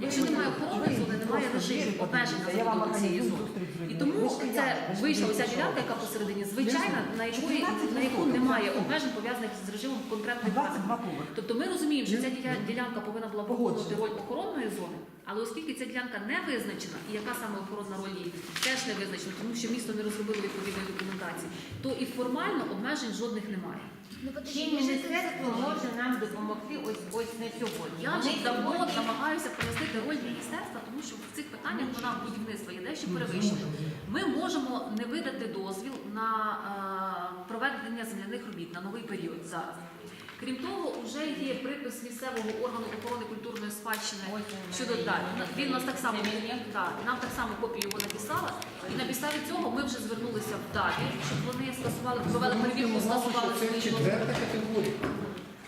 Якщо немає охорони зони, немає режиму обмеження за забудови цієї зони. І тому це вийшла люди. ділянка, яка посередині, звичайна, на якої на яку немає обмежень пов'язаних з режимом конкретної 22 Тобто ми розуміємо, що ця діля- ділянка повинна була виконувати роль охоронної зони, але оскільки ця ділянка не визначена, і яка саме охоронна роль її теж не визначена, тому що місто не розробило відповідної документації, то і формально обмежень жодних немає. Ну, Чим міністерство може нам допомогти ось ось на сьогодні? Я вже давно намагаюся пояснити роль міністерства, тому що в цих питаннях вона будівництва є дещо перевищена. Ми можемо не видати дозвіл на е, проведення земляних робіт на новий період зараз. Крім того, вже є припис місцевого органу охорони культурної спадщини щодо да, він нас так само да, нам так само копію його написала. І на підставі цього ми вже звернулися в ДАБІ, щоб вони скасували, провели перевірку, скасували свої четверта категорія.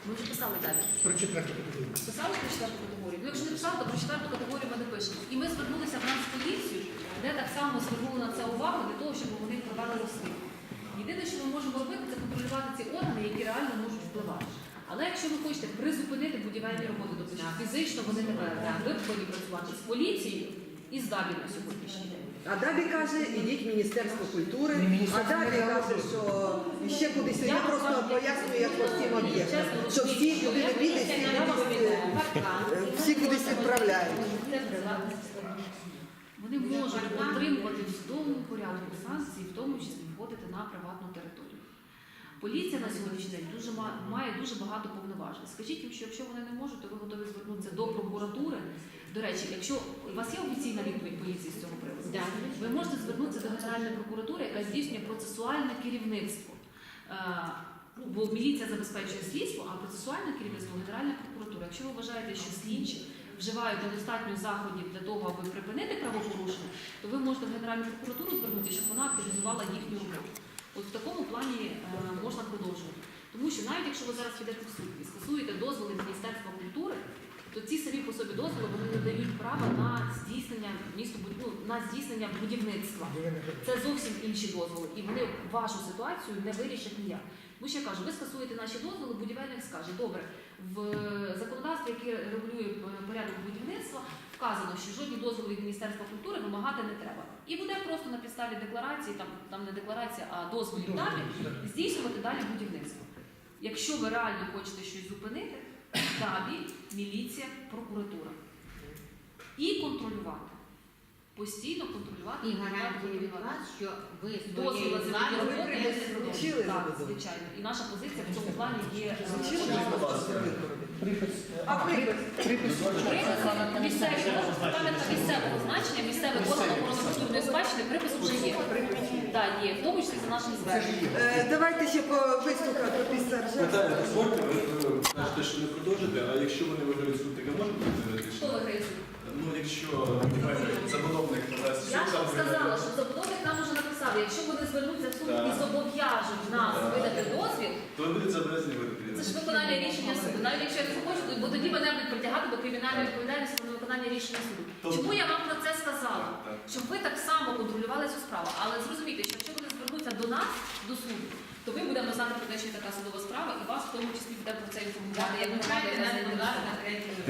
Ми вже писали далі. Про четверту категорію. Писали про четверту категорію. Ну, якщо не писали, то про четверту категорію ми не пишемо. І ми звернулися в нас в поліцію, де так само звернули на це увагу для того, щоб вони провели розслідування. Єдине, що ми можемо робити, це контролювати ці органи, які реально можуть впливати. Але якщо ви хочете призупинити будівельні роботи, тобто що фізично вони не можуть, ви повинні працювати з поліцією і з ДАБІ на сьогоднішній день. А далі каже, ідіть в Міністерство культури, а далі каже, що ще кудись. Я просто пояснюю, як по всім об'єктам. Що всі куди не піде, всі кудись, всі кудись відправляють. Вони можуть отримувати в судовому порядку санкції, в тому числі входити на приватну територію. Поліція на сьогоднішній день дуже має дуже багато повноважень. Скажіть їм, що якщо вони не можуть, то ви готові звернутися до прокуратури. До речі, якщо у вас є офіційна відповідь поліції з цього приводу, Да. ви можете звернутися до Генеральної прокуратури, яка здійснює процесуальне керівництво. Е, ну, Бо міліція забезпечує слідство, а процесуальне керівництво Генеральна прокуратура. Якщо ви вважаєте, що слідчі вживають недостатньо заходів для того, аби припинити правопорушення, то ви можете в Генеральну прокуратуру звернутися, щоб вона активізувала їхню роботу. От в такому плані е, можна продовжувати. Тому що навіть якщо ви зараз підете в суд і скасуєте дозволи Міністерства культури, то ці самі по собі дозволи вони не дають права на здійснення місто ну, на здійснення будівництва. Це зовсім інші дозволи, і вони вашу ситуацію не вирішать ніяк. Тому що я кажу, ви скасуєте наші дозволи, будівельник скаже, добре, в законодавстві, яке регулює е, порядок будівництва, вказано, що жодні дозволи від Міністерства культури вимагати не треба. І буде просто на підставі декларації, там, там не декларація, а дозволів далі, здійснювати далі будівництво. Якщо ви реально хочете щось зупинити, ДАБІ, міліція, прокуратура. І контролювати. Постійно контролювати. І гарантії від вас, що ви Дозволи вручили Так, звичайно. І наша позиція в цьому плані є е, Припис. А припис? Припис. Місцевий пам'ятка місцевого значення, місцевий орган охорони культурної спадщини, припис вже є. Так, є, в тому числі за нашим зверненням. Е, Давайте ще по вислухати після Питання дозвольте, ви е, кажете, що не продовжите, а якщо вони виграють суд, таке може бути Хто виграє суд? Ну, якщо будівельник, забудовник дасть Я ж вам сказала, що забудовник нам уже написав, якщо вони звернуться в суд Так. і зобов'яжуть нас Так. видати дозвіл, то ви будете зобов'язані це ж виконання рішення суду. Навіть якщо я не захочу, то- бо тоді мене будуть притягати до кримінальної відповідальності за невиконання рішення суду. Тобто- Чому я вам про це сказала? Так, так. Щоб ви так само контролювали цю справу. Але зрозумійте, що якщо вони звернуться до нас, до суду, то ми будемо є така судова справа, і вас в тому числі буде про це інформувати. Як ми маємо на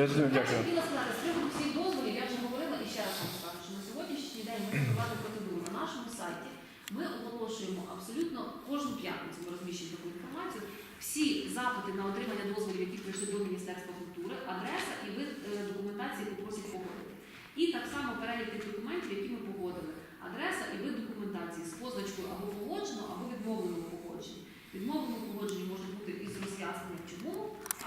Я ж хотіла сказати, з приводу всіх дозволів, я вже говорила і ще раз вам скажу, що на сьогоднішній день ми запровадили процедуру на нашому сайті. Ми оголошуємо абсолютно кожну п'ятницю, ми розміщуємо таку інформацію. Всі запити на отримання дозволів, які прийшли до Міністерства культури, адреса і вид е, документації, яку просять погодити. І так само перелік тих документів, які ми погодили. Адреса і вид документації з позначкою або погоджено, або відмовлено погодження. Відмовлено погодження може бути із роз'ясненням чому,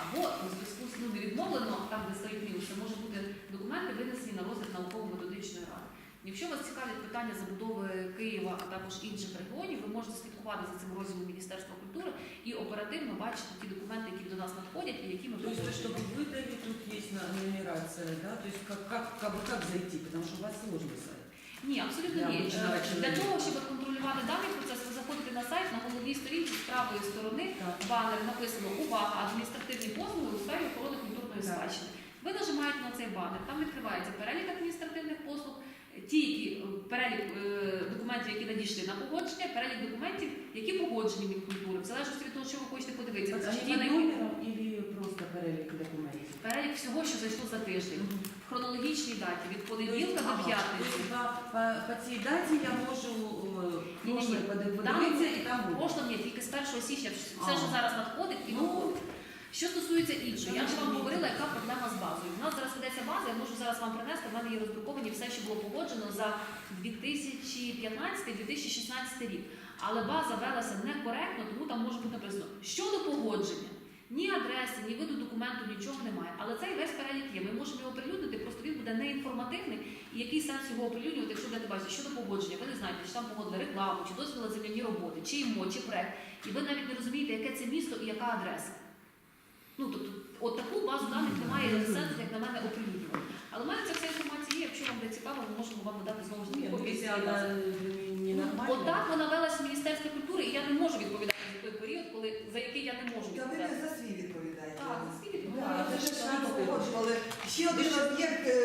або у зв'язку з ну, не відмовлено, там де стоїть мінус, це може бути документи, винесені на розгляд науково-методичної ради. Якщо вас цікавлять питання забудови Києва, а також інших регіонів, ви можете слідкувати за цим розділом Міністерства культури і оперативно бачити ті документи, які до нас надходять і які ми То есть, погоджуємо. чтобы выдали, тут есть на- нумерация, да? То есть, как, как, как, бы как зайти, потому что у вас сложный сайт. Ні, абсолютно Для ні. обичного Е, Для чоловіка. того, щоб контролювати даний процес, ви заходите на сайт на головній сторінці з правої сторони, Так. банер написано Увага! Адміністративні послуги у сфері охорони культурної Так. спадщини. Ви нажимаєте на цей банер, там відкривається перелік адміністративних послуг, ті, які е, перелік е, документів, які надійшли на погодження, перелік документів, які погоджені Мінкультури, в залежності від того, що ви хочете подивитися. Они Чи ті, на или просто перелік документів? Перелік всього, що зайшло за тиждень, в хронологічній даті від понеділка до п'ятниці. тобто По, цій даті я можу е, Там подивитися і там буде. Прошлом ні, тільки з 1 січня все, що зараз надходить, і Ну. виходить. Що стосується іншого, я вже вам говорила, яка проблема з базою. У нас зараз ведеться база, я можу зараз вам принести. В мене є роздруковані все, що було погоджено за 2015-2016 рік. Але база велася некоректно, тому там може бути написано щодо погодження. Ні адреси, ні виду документу, нічого немає. Але цей весь перелік є. Ми можемо його оприлюднити, просто він буде неінформативний. І який сенс його оприлюднювати, якщо будете бачити, щодо погодження, ви не знаєте, чи там погодили рекламу, чи дозвіл земляні роботи, чи ІМО, чи проект. І ви навіть не розумієте, яке це місто і яка адреса. Ну, тобто, от таку базу даних немає сенсу, як на мене, оприлюднювати. Але в мене ця вся інформація є, якщо вам буде цікаво, ми можемо вам надати знову ж таки ну, якщо цієї бази. не Ну. Отак вона велася в Міністерстві культури, і я не можу відповідати за той період, коли, за який я не можу Та ви відповідати. не за свій відповідаєте. Так, за свій Да, відповідаю. це ж нам погоджували. Ще один об'єкт, е,